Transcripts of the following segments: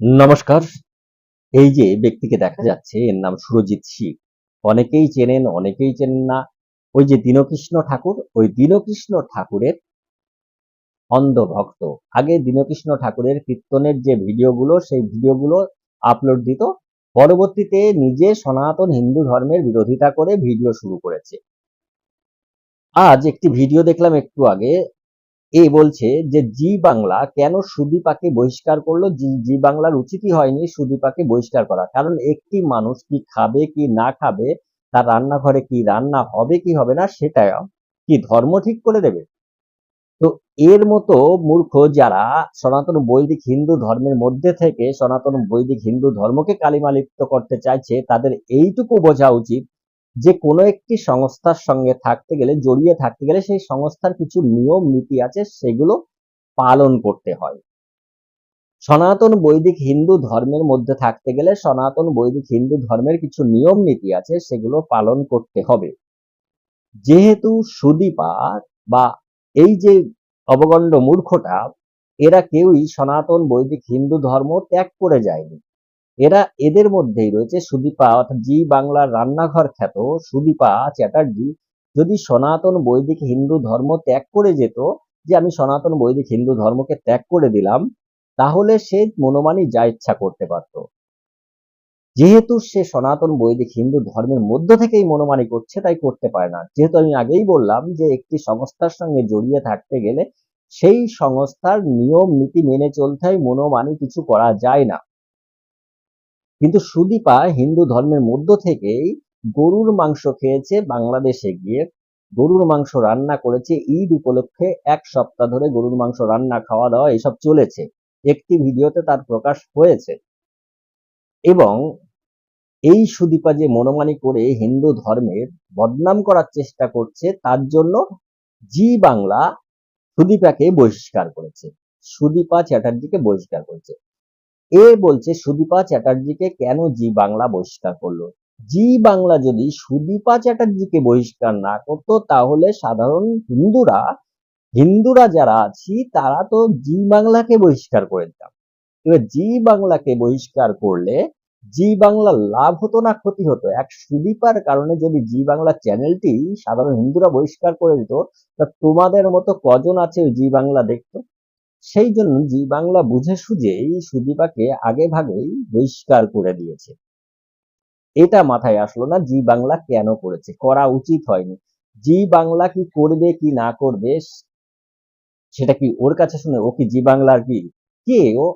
নমস্কার। এই যে ব্যক্তিকে দেখা যাচ্ছে, এর নাম সুরজিৎ শিব। অনেকেই চেনেন অনেকেই চেনেন না। ওই যে দীনকৃষ্ণ ঠাকুর, ওই দীনকৃষ্ণ ঠাকুরের অন্ধভক্ত। আগে দীনকৃষ্ণ ঠাকুরের কীর্তনের যে ভিডিওগুলো, সেই ভিডিওগুলো আপলোড দিত। পরবর্তীতে নিজে সনাতন হিন্দু ধর্মের বিরোধিতা করে ভিডিও শুরু করেছে। আজ একটি ভিডিও দেখলাম একটু আগে। এ বলছে যে, জি বাংলা কেন সুদীপাকে বহিষ্কার করল? জি বাংলার উচিতই হয়নি সুদীপাকে বহিষ্কার করা। কারণ একটি মানুষ কি খাবে কি না খাবে, তার রান্নাঘরে কি রান্না হবে কি হবে না, সেটা কি ধর্ম ঠিক করে দেবে? তো এর মতো মূর্খ যারা সনাতন বৈদিক হিন্দু ধর্মের মধ্যে থেকে সনাতন বৈদিক হিন্দু ধর্মকে কালিমালিপ্ত করতে চাইছে, তাদের এইটুকু বোঝা উচিত যে কোনো একটি সংস্থার সঙ্গে থাকতে গেলে, জড়িয়ে থাকতে গেলে সেই সংস্থার কিছু নিয়ম, নীতি আছে, সেগুলো পালন করতে হয়। সনাতন বৈদিক হিন্দু ধর্মের মধ্যে থাকতে গেলে সনাতন বৈদিক হিন্দু ধর্মের কিছু নিয়ম, নীতি আছে, সেগুলো পালন করতে হবে। যেহেতু সুদীপা বা এই যে অবগণ্ড মূর্খটা, এরা কেউই সনাতন বৈদিক হিন্দু ধর্ম ত্যাগ করে যায়নি। এরা এদের মধ্যেই রয়েছে সুদীপা, অর্থাৎ জি বাংলার রান্নাঘর খ্যাত সুদীপা চ্যাটার্জি। যদি সনাতন বৈদিক হিন্দু ধর্ম ত্যাগ করে যেত, যে আমি সনাতন বৈদিক হিন্দু ধর্মকে ত্যাগ করে দিলাম, তাহলে সে মনোমানি যা ইচ্ছা করতে পারত। যেহেতু সে সনাতন বৈদিক হিন্দু ধর্মের মধ্য থেকেই মনোমানি করছে, তাই করতে পারে না। যেহেতু আমি আগেই বললাম যে একটি সংস্থার সঙ্গে জড়িয়ে থাকতে গেলে সেই সংস্থার নিয়ম, নীতি মেনে চলতে হয়, মনোমানি কিছু করা যায় না। কিন্তু সুদীপা হিন্দু ধর্মের মধ্য থেকেই গরুর মাংস খেয়েছে বাংলাদেশে গিয়ে। গরুর মাংস রান্না করেছে ঈদ উপলক্ষে এক সপ্তাহ ধরে গরুর মাংস রান্না খাওয়া দাওয়া এসব চলেছে। একটি ভিডিওতে তার প্রকাশ হয়েছে। এবং এই সুদীপা যে মনোমানি করে হিন্দু ধর্মের বদনাম করার চেষ্টা করছে, তার জন্য জি বাংলা সুদীপাকে বহিষ্কার করেছে। সুদীপা চ্যাটার্জিকে বহিষ্কার করেছে। এ বলছে সুদীপা চ্যাটার্জিকে কেন জি বাংলা বহিষ্কার করল? জি বাংলা যদি সুদীপা চ্যাটার্জিকে বহিষ্কার না করতো, তাহলে সাধারণ হিন্দুরা হিন্দুরা যারা আছি, তারা তো জি বাংলাকে বহিষ্কার করে দিতাম। এবার জি বাংলাকে বহিষ্কার করলে জি বাংলা লাভ হতো না, ক্ষতি হতো। এক সুদীপার কারণে যদি জি বাংলা চ্যানেলটি সাধারণ হিন্দুরা বহিষ্কার করে দিত, তা তোমাদের মতো কজন আছে জি বাংলা দেখতো? সেই জন্য জি বাংলা বুঝে সুঝে এই সুদীপাকে আগে ভাগেই বহিষ্কার করে দিয়েছে। এটা মাথায় আসলো না জি বাংলা কেন করেছে? করা উচিত হয়নি। জি বাংলা কি করবে কি না করবে সেটা কি ওর কাছে শুনে ও কি জি বাংলার কি? কে ও?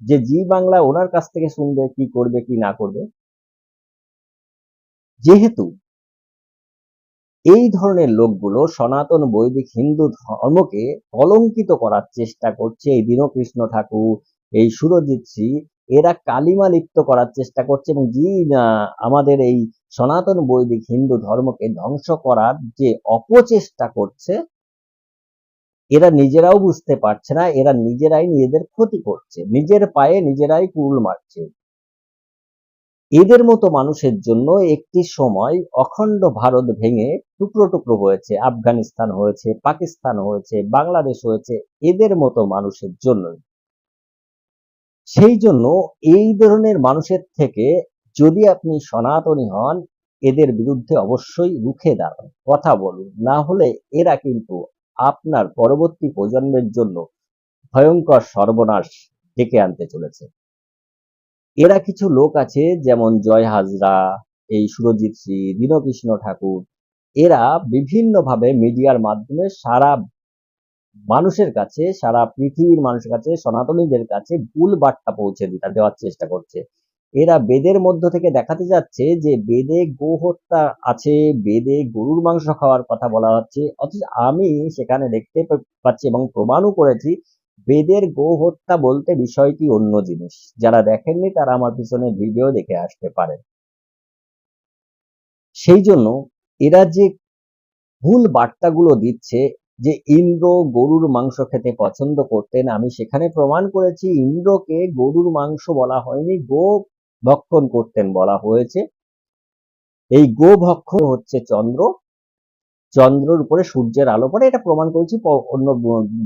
যে জি বাংলা ওনার কাছ থেকে শুনবে কি করবে কি না করবে? যেহেতু এই ধরনের লোকগুলো সনাতন বৈদিক হিন্দু ধর্মকে কলঙ্কিত করার চেষ্টা করছে এই দীনকৃষ্ণ ঠাকুর, এই সুরজিৎ সিং এরা কালিমা লিপ্ত করার চেষ্টা করছে এবং যে আমাদের এই সনাতন বৈদিক হিন্দু ধর্মকে ধ্বংস করার যে অপচেষ্টা করছে, এরা নিজেরাও বুঝতে পারছে না, এরা নিজেরাই নিজেদের ক্ষতি করছে। নিজের পায়ে নিজেরাই কুল মারছে। এদের মতো মানুষের জন্য একটি সময় অখণ্ড ভারত ভেঙে টুকরো টুকরো হয়েছে। আফগানিস্তান হয়েছে, পাকিস্তান হয়েছে, বাংলাদেশ হয়েছে, এদের মতো মানুষের জন্য সেই জন্য এই ধরনের মানুষের থেকে যদি আপনি সনাতনী হন, এদের বিরুদ্ধে অবশ্যই রুখে দাঁড়ান, কথা বলুন। না হলে এরা কিন্তু আপনার পরবর্তী প্রজন্মের জন্য ভয়ঙ্কর সর্বনাশ ডেকে আনতে চলেছে। এরা কিছু লোক আছে, যেমন জয় হাজরা, এই সুরজিৎ সিং দীনকৃষ্ণ ঠাকুর। এরা বিভিন্নভাবে মিডিয়ার মাধ্যমে সারা মানুষের কাছে, সারা পৃথিবীর মানুষের কাছে, সনাতনীদের কাছে ভুল বার্তা পৌঁছে দিতে, দেওয়ার চেষ্টা করছে। এরা বেদের মধ্য থেকে দেখাতে যাচ্ছে যে বেদে গো হত্যা আছে, বেদে গরুর মাংস খাওয়ার কথা বলা হচ্ছে। অথচ আমি সেখানে দেখতে পাচ্ছি এবং প্রমাণও করেছি বেদের গো হত্যা বলতে বিষয়টি অন্য জিনিস। যারা দেখেননি তারা আমার পিছনে ভিডিও দেখে আসতে পারেন। সেই জন্য এরা যে ভুল বার্তাগুলো দিচ্ছে যে ইন্দ্র গরুর মাংস খেতে পছন্দ করতেন, আমি সেখানে প্রমাণ করেছি ইন্দ্রকে গরুর মাংস বলা হয়নি, গো ভক্ষণ করতেন বলা হয়েছে। এই গো ভক্ষণ হচ্ছে চন্দ্র। চন্দ্রের উপরে সূর্যের আলো পড়ে, এটা প্রমাণ করেছি অন্য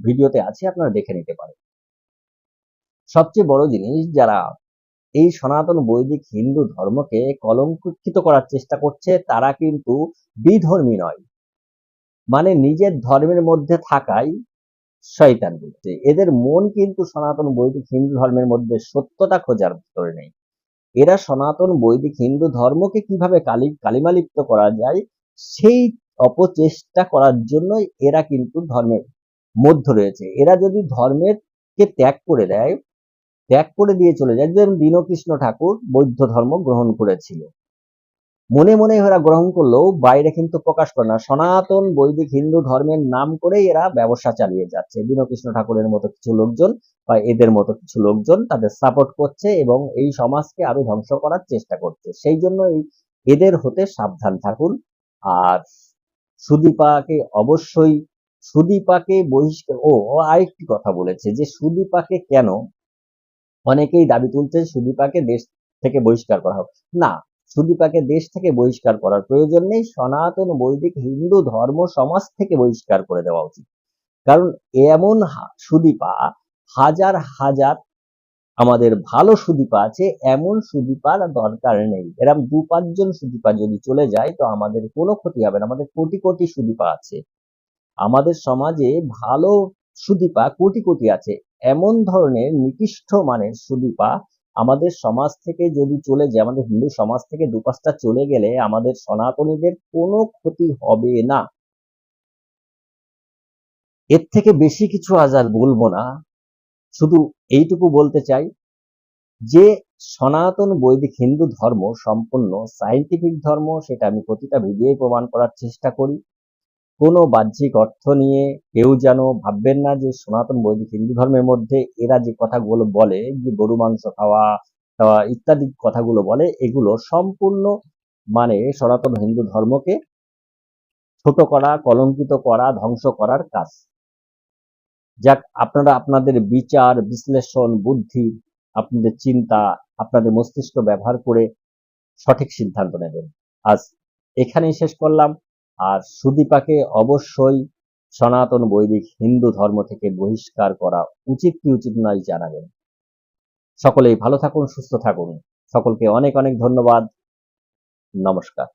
ভিডিওতে আছে, আপনারা দেখে নিতে পারেন। সবচেয়ে বড় জিনিস, যারা এই সনাতন বৈদিক হিন্দু ধর্মকে কলঙ্কিত করার চেষ্টা করছে, তারা কিন্তু বিধর্মী নয়। মানে নিজের ধর্মের মধ্যে থাকাই শয়তান বলছে এদের মন কিন্তু সনাতন বৈদিক হিন্দু ধর্মের মধ্যে সত্যতা খোঁজার ভিতরে নেই। এরা সনাতন বৈদিক হিন্দু ধর্মকে কীভাবে কালি, কালিমালিপ্ত করা যায়, সেই অপচেষ্টা করার জন্যই এরা কিন্তু ধর্মের মধ্য রয়েছে। এরা যদি ধর্মের কে ত্যাগ করে দেয়, ত্যাগ করে দিয়ে চলে যায় যেমন দীনকৃষ্ণ ঠাকুর বৌদ্ধ ধর্ম গ্রহণ করেছিল। মনে মনে এরা গ্রহণ করলেও বাইরে কিন্তু প্রকাশ করে না। সনাতন বৈদিক হিন্দু ধর্মের নাম করেই এরা ব্যবসা চালিয়ে যাচ্ছে। দীনকৃষ্ণ ঠাকুরের মতো কিছু লোকজন বা এদের মতো কিছু লোকজন তাদের সাপোর্ট করছে এবং এই সমাজকে আরও ধ্বংস করার চেষ্টা করছে। সেই জন্য এই এদের হতে সাবধান থাকুন। আর সুদীপাকে অবশ্যই, সুদীপাকে বহিষ্কার ও আরেকটি কথা বলেছে যে সুদীপাকে কেন অনেকেই দাবি তুলছে সুদীপাকে দেশ থেকে বহিষ্কার করা হোক। না, সুদীপাকে দেশ থেকে বহিষ্কার করার প্রয়োজন নেই, সনাতন বৈদিক হিন্দু ধর্ম সমাজ থেকে বহিষ্কার করে দেওয়া উচিত। কারণ এমন সুদীপা হাজার হাজার আমাদের ভালো সুদীপা আছে, এমন সুদীপার দরকার নেই। এরকম দু পাঁচজন সুদীপা যদি চলে যায়, তো আমাদের কোনো ক্ষতি হবে না। আমাদের কোটি কোটি সুদীপা আছে। আমাদের সমাজে ভালো সুদীপা কোটি কোটি আছে। এমন ধরনের নিকৃষ্ট মানের সুদীপা আমাদের সমাজ থেকে যদি চলে যায়, আমাদের হিন্দু সমাজ থেকে দু পাঁচটা চলে গেলে আমাদের সনাতনীদের কোনো ক্ষতি হবে না। এর থেকে বেশি কিছু আজ আর বলব না। শুধু এইটুকু বলতে চাই যে সনাতন বৈদিক হিন্দু ধর্ম সম্পূর্ণ সায়েন্টিফিক ধর্ম, সেটা আমি প্রতিটা ভিডিও প্রমাণ করার চেষ্টা করি। কোনো বাহ্যিক অর্থ নিয়ে কেউ যেন ভাববেন না যে সনাতন বৈদিক হিন্দু ধর্মের মধ্যে এরা যে কথাগুলো বলে, যে গরু, মাংস খাওয়া খাওয়া ইত্যাদি কথাগুলো বলে, এগুলো সম্পূর্ণ মানে সনাতন হিন্দু ধর্মকে ছোট করা, কলঙ্কিত করা, ধ্বংস করার কাজ। যাক, আপনারা আপনাদের বিচার, বিশ্লেষণ, বুদ্ধি, আপনাদের চিন্তা, আপনাদের মস্তিষ্ক ব্যবহার করে সঠিক সিদ্ধান্ত নেবেন। আজ এখানেই শেষ করলাম। আর সুদীপাকে অবশ্যই সনাতন বৈদিক হিন্দু ধর্ম থেকে বহিষ্কার করা উচিত কি উচিত নয় জানাবেন। সকলেই ভালো থাকুন, সুস্থ থাকুন। সকলকে অনেক অনেক ধন্যবাদ। নমস্কার।